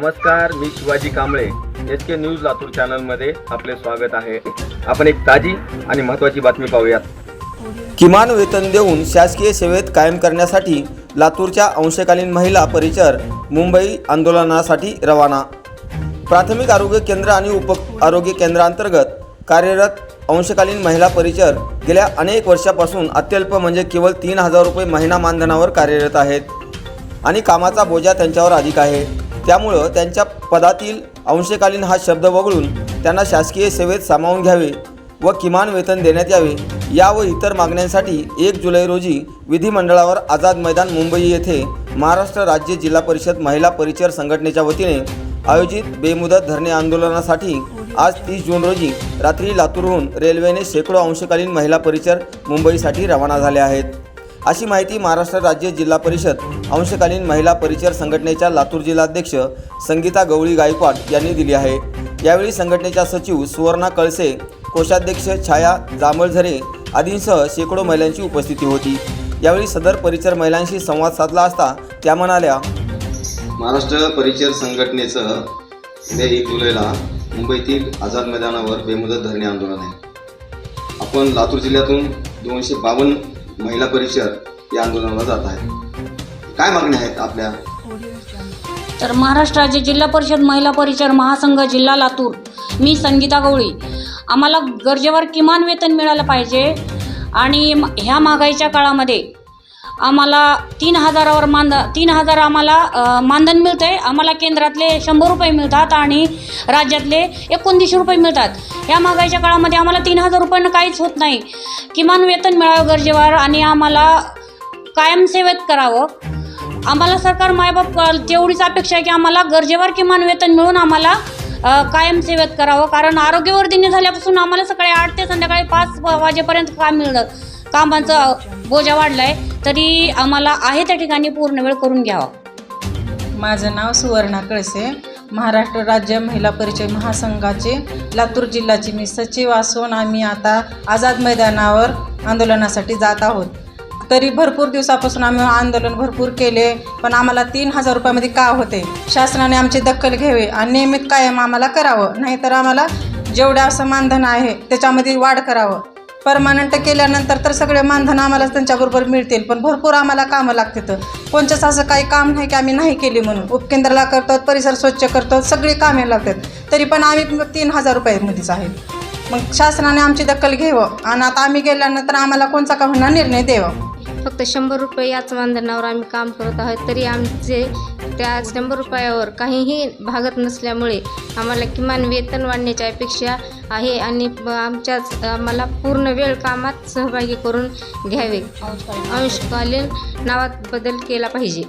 नमस्कार मी Shivaji Kamble. H K news Latur चॅनलमध्ये आपले स्वागत आहे. आपण एक ताजी आणि महत्त्वाची बातमी पाहूयात. किमान वेतन देऊन शासकीय सेवेत कायम करण्यासाठी लातूरच्या अंशकालीन महिला परिचर मुंबई आंदोलनासाठी रवाना. प्राथमिक आरोग्य केंद्र आणि उप आरोग्य केंद्रांतर्गत कार्यरत अंशकालीन महिला परिचर गेल्या अनेक वर्षापासून अत्यल्प म्हणजे केवळ तीन हजार रुपये महिना मानधनावर कार्यरत आहेत. आणि कामाचा बोजा त्यांच्यावर अधिक आहे. त्यामुळं त्यांच्या पदातील अंशकालीन हा शब्द वगळून त्यांना शासकीय सेवेत सामावून घ्यावे व किमान वेतन देण्यात यावे या व इतर मागण्यांसाठी एक जुलै रोजी विधिमंडळावर आझाद मैदान मुंबई येथे महाराष्ट्र राज्य जिल्हा परिषद महिला परिचर संघटनेच्या वतीने आयोजित बेमुदत धरणे आंदोलनासाठी आज तीस जून रोजी रात्री लातूरहून रेल्वेने शेकडो अंशकालीन महिला परिचर मुंबईसाठी रवाना झाल्या आहेत. अशी माहिती महाराष्ट्र राज्य जिल्हा परिषद अंशकालीन महिला परिचर संघटनेच्या लातूर जिल्हाध्यक्ष संगीता गवळी गायकवाड यांनी दिली आहे. यावेळी संघटनेच्या सचिव सुवर्णा कळसे कोषाध्यक्ष छाया जांभळझरे आदींसह शेकडो महिलांची उपस्थिती होती. यावेळी सदर परिचर महिलांशी संवाद साधला असता त्या म्हणाल्या महाराष्ट्र परिचर संघटनेचं गेल्या एक जुलैला मुंबईतील आझाद मैदानावर बेमुदत धरणे आंदोलन आहे. आपण लातूर जिल्ह्यातून दोनशे बावन्न महिला परिषद या आंदोलनाला जात आहे काय मागण्या आहेत आपल्या? तर महाराष्ट्र राज्य जिल्हा परिषद महिला परिषद महासंघ जिल्हा लातूर. मी संगीता गवळी. आम्हाला गरजेवर किमान वेतन मिळालं पाहिजे आणि म- ह्या महागाईच्या काळामध्ये आम्हाला तीन हजारावर मानद तीन हजार आम्हाला मानधन मिळतं आहे आम्हाला केंद्रातले शंभर रुपये मिळतात आणि राज्यातले एकोणतीसशे रुपये मिळतात. ह्या महागाईच्या काळामध्ये आम्हाला तीन हजार रुपयानं काहीच होत नाही. किमान वेतन मिळावं गरजेवर आणि आम्हाला कायम सेवेत करावं. आम्हाला सरकार मायबाप तेवढीच अपेक्षा आहे की आम्हाला गरजेवर किमान वेतन मिळून आम्हाला कायम सेवेत करावं. कारण आरोग्यवर्धिनी झाल्यापासून आम्हाला सकाळी आठ ते संध्याकाळी पाच वाजेपर्यंत काम मिळतं कामाचं बोजा वाढला आहे तरी आम्हाला आहे त्या ठिकाणी पूर्ण वेळ करून घ्यावा. माझं नाव सुवर्णा कळसे. महाराष्ट्र राज्य महिला परिचय महासंघाचे लातूर जिल्ह्याची मी सचिव असून आम्ही आता आझाद मैदानावर आंदोलनासाठी जात आहोत. तरी भरपूर दिवसापासून आम्ही आंदोलन भरपूर केले पण आम्हाला तीन हजार रुपयामध्ये का होते? शासनाने आमची दखल घ्यावी आणि नियमित कायम आम्हाला करावं नाहीतर आम्हाला जेवढं असं मानधन आहे त्याच्यामध्ये वाढ करावं. परमानंट केल्यानंतर तर सगळे मानधन आम्हाला त्यांच्याबरोबर मिळतील पण भरपूर आम्हाला कामं लागतात. कोणचंच असं काही काम नाही की आम्ही नाही केली म्हणून. उपकेंद्राला करतो परिसर स्वच्छ करतो सगळी कामे लागतात. तरी पण आम्ही तीन हजार रुपयामध्येच आहे. मग शासनाने आमची दखल घ्यावं आणि आता आम्ही गेल्यानंतर आम्हाला कोणचा का होणार निर्णय द्यावा. फक्त शंभर रुपये याच मानधनावर आम्ही काम करत आहोत. तरी आमचे त्या शंभर रुपयावर काहीही भागत नसल्यामुळे आम्हाला किमान वेतन वाढण्याची अपेक्षा आहे आणि आमच्याच आम्हाला पूर्ण वेळ कामात सहभागी करून घ्यावे. अंशकालीन नावात बदल केला पाहिजे.